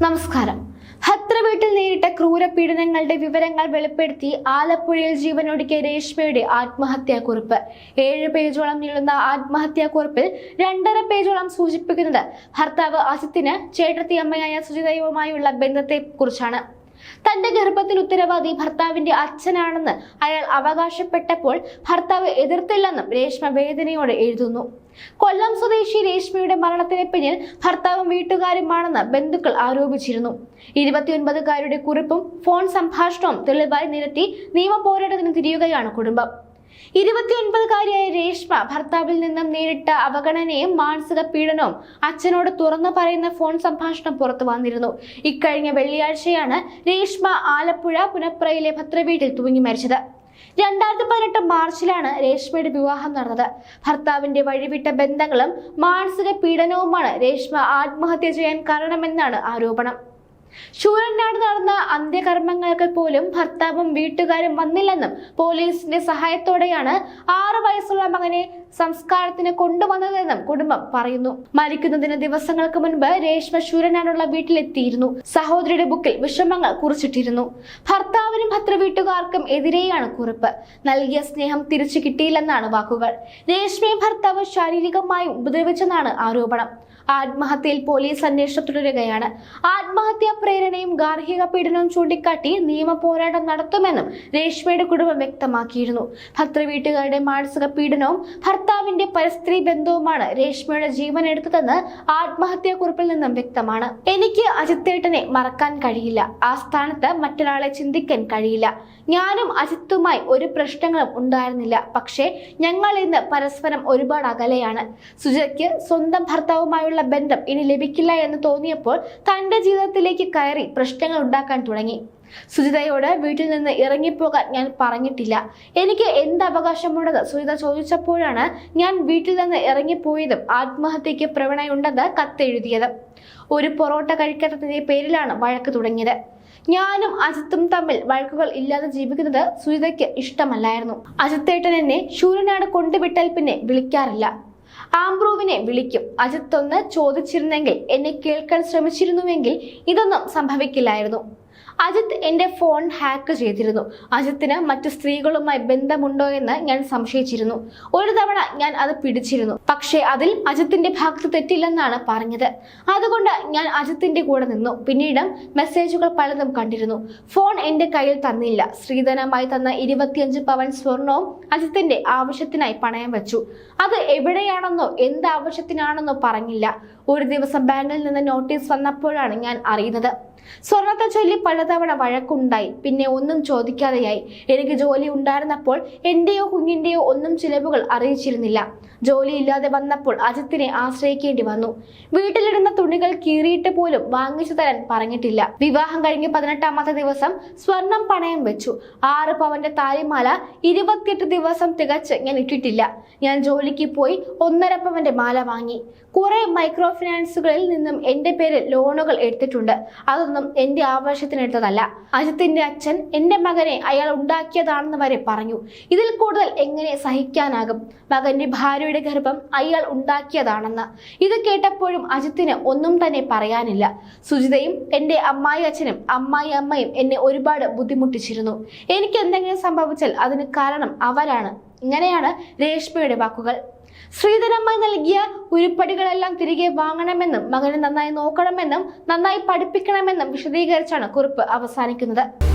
നമസ്കാരം. ഹത്ര വീട്ടിൽ നേരിട്ട ക്രൂരപീഡനങ്ങളുടെ വിവരങ്ങൾ വെളിപ്പെടുത്തി ആലപ്പുഴയിൽ ജീവനൊടുക്കിയ രേഷ്മയുടെ ആത്മഹത്യാക്കുറിപ്പ്. ഏഴ് പേജോളം നീളുന്ന ആത്മഹത്യാക്കുറിപ്പിൽ രണ്ടര പേജോളം സൂചിപ്പിക്കുന്നത് ഭർത്താവ് അജിത്തിന് ചേട്ടത്തി അമ്മയായ സുജിതയുമായുള്ള ബന്ധത്തെ കുറിച്ചാണ് തന്റെ ഗർഭത്തിൽ ഉത്തരവാദി ഭർത്താവിന്റെ അച്ഛനാണെന്ന് അയാൾ അവകാശപ്പെട്ടപ്പോൾ ഭർത്താവ് എതിർത്തില്ലെന്നും രേഷ്മ വേദനയോടെ എഴുതുന്നു. കൊല്ലം സ്വദേശി രേഷ്മയുടെ മരണത്തിന് പിന്നിൽ ഭർത്താവും വീട്ടുകാരുമാണെന്ന് ബന്ധുക്കൾ ആരോപിച്ചിരുന്നു. ഇരുപത്തിയൊൻപതുകാരുടെ കുറിപ്പും ഫോൺ സംഭാഷണവും തെളിവായി നിരത്തി നിയമ പോരാട്ടത്തിന് തിരിയുകയാണ് കുടുംബം. ഇരുപത്തിയൊൻപതുകാരിയായ രേഷ്മ ഭർത്താവിൽ നിന്നും നേരിട്ട അവഗണനയും മാനസിക പീഡനവും അച്ഛനോട് തുറന്നു പറയുന്ന ഫോൺ സംഭാഷണം പുറത്തു വന്നിരുന്നു. ഇക്കഴിഞ്ഞ വെള്ളിയാഴ്ചയാണ് രേഷ്മ ആലപ്പുഴ പുനപ്രയിലെ ഭദ്രവീട്ടിൽ തൂങ്ങി മരിച്ചത്. രണ്ടായിരത്തി പതിനെട്ട് മാർച്ചിലാണ് രേഷ്മയുടെ വിവാഹം നടന്നത്. ഭർത്താവിന്റെ വഴിവിട്ട ബന്ധങ്ങളും മാനസിക പീഡനവുമാണ് രേഷ്മ ആത്മഹത്യ ചെയ്യാൻ കാരണമെന്നാണ് ആരോപണം. ശൂരനാട് നടന്ന അന്ത്യകർമ്മങ്ങൾക്ക് പോലും ഭർത്താവും വീട്ടുകാരും വന്നില്ലെന്നും പോലീസിന്റെ സഹായത്തോടെയാണ് ആറു വയസ്സുള്ള മകനെ സംസ്കാരത്തിന് കൊണ്ടുവന്നതെന്നും കുടുംബം പറയുന്നു. മരിക്കുന്നതിന് ദിവസങ്ങൾക്ക് മുൻപ് രേഷ്മ ശൂരനാടുള്ള വീട്ടിലെത്തിയിരുന്നു. സഹോദരിയുടെ ബുക്കിൽ വിഷമങ്ങൾ കുറിച്ചിട്ടിരുന്നു. ഭർത്താവിനും ഭർത്തൃ വീട്ടുകാർക്കും എതിരെയാണ് കുറിപ്പ്. നൽകിയ സ്നേഹം തിരിച്ചു കിട്ടിയില്ലെന്നാണ് വാക്കുകൾ. രേഷ്മയെ ഭർത്താവ് ശാരീരികമായി ഉപദ്രവിച്ചെന്നാണ് ആരോപണം. ആത്മഹത്യയിൽ പോലീസ് അന്വേഷണം തുടരുകയാണ്. ആത്മഹത്യാ പ്രേരണയും ഗാർഹിക പീഡനവും ചൂണ്ടിക്കാട്ടി നിയമ പോരാട്ടം നടത്തുമെന്നും രേഷ്മയുടെ കുടുംബം വ്യക്തമാക്കിയിരുന്നു. ഭർത്തൃ വീട്ടുകാരുടെ മാനസിക പീഡനവും ഭർത്താവിന്റെ പരിസ്ഥിതി ബന്ധവുമാണ് രേഷ്മയുടെ ജീവൻ എടുത്തതെന്ന് ആത്മഹത്യാ കുറിപ്പിൽ നിന്നും വ്യക്തമാണ്. എനിക്ക് അജിത്തേട്ടനെ മറക്കാൻ കഴിയില്ല. ആ സ്ഥാനത്ത് മറ്റൊരാളെ ചിന്തിക്കാൻ കഴിയില്ല. ഞാനും അജിത്തുമായി ഒരു പ്രശ്നങ്ങളും ഉണ്ടായിരുന്നില്ല. പക്ഷേ ഞങ്ങൾ ഇന്ന് പരസ്പരം ഒരുപാട് അകലെയാണ്. സുജയ്ക്ക് സ്വന്തം ഭർത്താവുമായുള്ള ബന്ധം ഇനി ലഭിക്കില്ല എന്ന് തോന്നിയപ്പോൾ തന്റെ ജീവിതത്തിലേക്ക് കയറി പ്രശ്നങ്ങൾ ഉണ്ടാക്കാൻ തുടങ്ങി. സുജിതയോട് വീട്ടിൽ നിന്ന് ഇറങ്ങിപ്പോകാൻ ഞാൻ പറഞ്ഞിട്ടില്ല. എനിക്ക് എന്ത് അവകാശമുണ്ടെന്ന് സുജിത ചോദിച്ചപ്പോഴാണ് ഞാൻ വീട്ടിൽ നിന്ന് ഇറങ്ങിപ്പോയതും ആത്മഹത്യക്ക് പ്രവണയുണ്ടെന്ന് കത്തെഴുതിയത്. ഒരു പൊറോട്ട കഴിക്കാത്തതിന്റെ പേരിലാണ് വഴക്ക് തുടങ്ങിയത്. ഞാനും അജിത്തും തമ്മിൽ വഴക്കുകൾ ഇല്ലാതെ ജീവിക്കുന്നത് സുജിതയ്ക്ക് ഇഷ്ടമല്ലായിരുന്നു. അജിത്തേട്ടൻ എന്നെ ശൂരനാട് കൊണ്ടുവിട്ടാൽ പിന്നെ വിളിക്കാറില്ല. ആംബ്രൂവിനെ വിളിക്കും. അജിത്തൊന്ന് ചോദിച്ചിരുന്നെങ്കിൽ എന്നെ കേൾക്കാൻ ശ്രമിച്ചിരുന്നുവെങ്കിൽ ഇതൊന്നും സംഭവിക്കില്ലായിരുന്നു. അജിത്ത് എന്റെ ഫോൺ ഹാക്ക് ചെയ്തിരുന്നു. അജിത്തിന് മറ്റു സ്ത്രീകളുമായി ബന്ധമുണ്ടോ എന്ന് ഞാൻ സംശയിച്ചിരുന്നു. ഒരു തവണ ഞാൻ അത് പിടിച്ചിരുന്നു. പക്ഷേ അതിൽ അജിത്തിന്റെ ഭാഗത്ത് തെറ്റില്ലെന്നാണ് പറഞ്ഞത്. അതുകൊണ്ട് ഞാൻ അജിത്തിന്റെ കൂടെ നിന്നു. പിന്നീട് മെസ്സേജുകൾ പലതും കണ്ടിരുന്നു. ഫോൺ എന്റെ കയ്യിൽ തന്നില്ല. ശ്രീധനമായി തന്ന ഇരുപത്തിയഞ്ച് പവൻ സ്വർണവും അജിത്തിന്റെ ആവശ്യത്തിനായി പണയം വെച്ചു. അത് എവിടെയാണെന്നോ എന്ത് ആവശ്യത്തിനാണെന്നോ പറഞ്ഞില്ല. ഒരു ദിവസം ബാങ്കിൽ നിന്ന് നോട്ടീസ് വന്നപ്പോഴാണ് ഞാൻ അറിയുന്നത്. സ്വർണത്തെ ചൊല്ലി പലതവണ വഴക്കുണ്ടായി. പിന്നെ ഒന്നും ചോദിക്കാതെയായി. എനിക്ക് ജോലി ഉണ്ടായിരുന്നപ്പോൾ എന്റെയോ കുഞ്ഞിന്റെയോ ഒന്നും ചിലവുകൾ അറിയിച്ചിരുന്നില്ല. ജോലി ഇല്ലാതെ വന്നപ്പോൾ അജിത്തിനെ ആശ്രയിക്കേണ്ടി വന്നു. വീട്ടിലിടുന്ന തുണികൾ കീറിയിട്ട് പോലും വാങ്ങിച്ചു തരാൻ പറഞ്ഞിട്ടില്ല. വിവാഹം കഴിഞ്ഞ് പതിനെട്ടാമത്തെ ദിവസം സ്വർണം പണയം വെച്ചു. ആറ് പവന്റെ താലിമാല ഇരുപത്തിയെട്ട് ദിവസം തികച്ച് ഞാൻ ഇട്ടിട്ടില്ല. ഞാൻ ജോലിക്ക് പോയി ഒന്നര പവന്റെ മാല വാങ്ങി. കുറെ മൈക്രോ ഫിനാൻസുകളിൽ നിന്നും എന്റെ പേരിൽ ലോണുകൾ എടുത്തിട്ടുണ്ട്. അതൊന്നും എന്റെ ആവശ്യത്തിന് എടുത്തതല്ല അജിത്തിന്റെ അച്ഛൻ എന്റെ മകനെ അയാൾ ഉണ്ടാക്കിയതാണെന്ന് വരെ പറഞ്ഞു. ഇതിൽ കൂടുതൽ എങ്ങനെ സഹിക്കാനാകും? മകന്റെ ഭാര്യയുടെ ഗർഭം അയാൾ ഉണ്ടാക്കിയതാണെന്ന്. ഇത് കേട്ടപ്പോഴും അജിത്തിന് ഒന്നും തന്നെ പറയാനില്ല. സുജിതയും എന്റെ അമ്മായി അച്ഛനും അമ്മായി അമ്മയും എന്നെ ഒരുപാട് ബുദ്ധിമുട്ടിച്ചിരുന്നു. എനിക്ക് എന്തെങ്കിലും സംഭവിച്ചാൽ അതിന് കാരണം അവരാണ്. ഇങ്ങനെയാണ് രേഷ്മയുടെ വാക്കുകൾ. ശ്രീധരമായി നൽകിയ ഉരുപ്പടികളെല്ലാം തിരികെ വാങ്ങണമെന്നും മകനെ നന്നായി നോക്കണമെന്നും നന്നായി പഠിപ്പിക്കണമെന്നും വിശദീകരിച്ചാണ് കുറിപ്പ് അവസാനിക്കുന്നത്